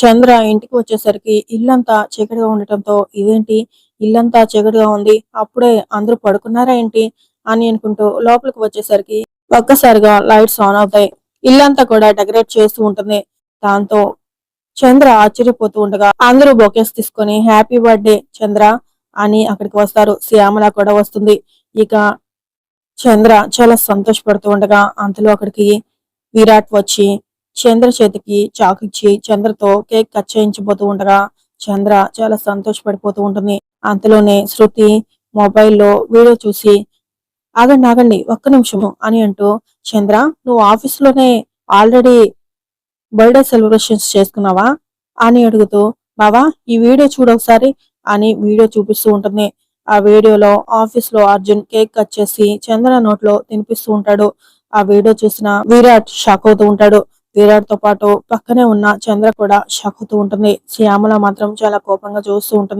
చంద్ర ఇంటికి వచ్చేసరికి ఇల్లంతా చీకటిగా ఉండటంతో ఇదేంటి? ఇల్లంతా చీకటిగా ఉంది. అప్పుడే అందరూ పడుకున్నారా ఏంటి? అని అనుకుంటూ లోపలికి వచ్చేసరికి ఒక్కసారిగా లైట్స్ ఆన్ అవుతాయి. ఇల్లంతా కూడా డెకరేట్ చేస్తూ ఉంటుంది. దాంతో చంద్ర ఆశ్చర్యపోతూ ఉండగా అందరూ బొకేస్ తీసుకొని హ్యాపీ బర్త్డే చంద్ర అని అక్కడికి వస్తారు. శ్యామల కూడా వస్తుంది. ఇక చంద్ర చాలా సంతోషపడుతూ ఉండగా అంతలో అక్కడికి విరాట్ వచ్చి చంద్ర చేతికి చాకు ఇచ్చి చంద్రతో కేక్ కట్ చేయించబోతూ ఉండగా చంద్ర చాలా సంతోషపడిపోతూ ఉంటుంది. అంతలోనే శృతి మొబైల్లో వీడియో చూసి ఆగండి ఆగండి ఒక్క నిమిషము అని అంటూ చంద్ర నువ్వు ఆఫీస్లోనే ఆల్రెడీ బర్త్డే సెలబ్రేషన్స్ చేసుకున్నావా? అని అడుగుతూ బావా ఈ వీడియో చూడు ఒకసారి అని వీడియో చూపిస్తూ ఉంటుంది. ఆ వీడియోలో ఆఫీస్లో అర్జున్ కేక్ కట్ చేసి చంద్ర నోట్లో తినిపిస్తూ ఉంటాడు. ఆ వీడియో చూసిన విరాట్ షాక్ అవుతూ ఉంటాడు. విరాట్తో పాటు పక్కనే ఉన్న చంద్ర కూడా షాక్ అవుతూ ఉంటుంది. శ్యామల మాత్రం చాలా కోపంగా చూస్తూ ఉంటుంది.